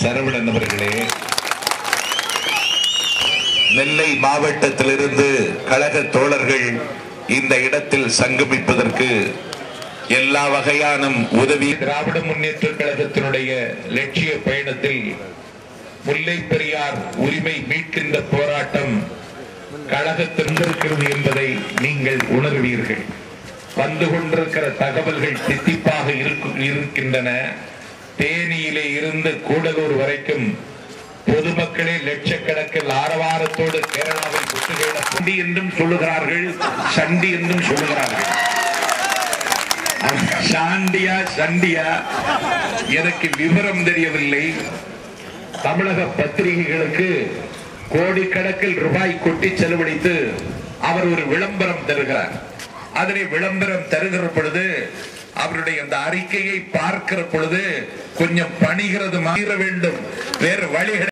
சரவணன் அவர்களே நெல்லை மாவட்டத்திலிருந்து கழக தோழர்கள் இந்த இடத்தில் சங்கமிப்பதற்கு எல்லா வகையான உதவி திராவிட முன்னேற்ற கழகத்தினுடைய லட்சிய பயணத்தில் முல்லை பெரியார் உரிமை மீட்கின்ற போராட்டம் கழகத்திருந்திருக்கிறது என்பதை நீங்கள் உணர்வீர்கள். வந்து கொண்டிருக்கிற தகவல்கள் தித்திப்பாக இருக்கின்றன. தேனி சென்னையிலே இருந்து கூடலூர் வரைக்கும் பொதுமக்களே லட்சக்கணக்கில் ஆரவாரத்தோடு கேரளாவில் முற்றுகையிட சண்டி என்றும் சொல்லுகிறார்கள் சண்டி என்றும் சொல்லுகிறார்கள். சாண்டியா சண்டியா எனக்கு விவரம் தெரியவில்லை. தமிழக பத்திரிகைகளுக்கு கோடிக்கணக்கில் ரூபாய் கொட்டி செலவழித்து அவர் ஒரு விளம்பரம் தருகிறார். அதனை விளம்பரம் தருகிற பொழுது அவருடைய அந்த அறிக்கையை பார்க்கிற பொழுது கொஞ்சம் பணிகிறது மாற வேண்டும். வேறு வழிகளை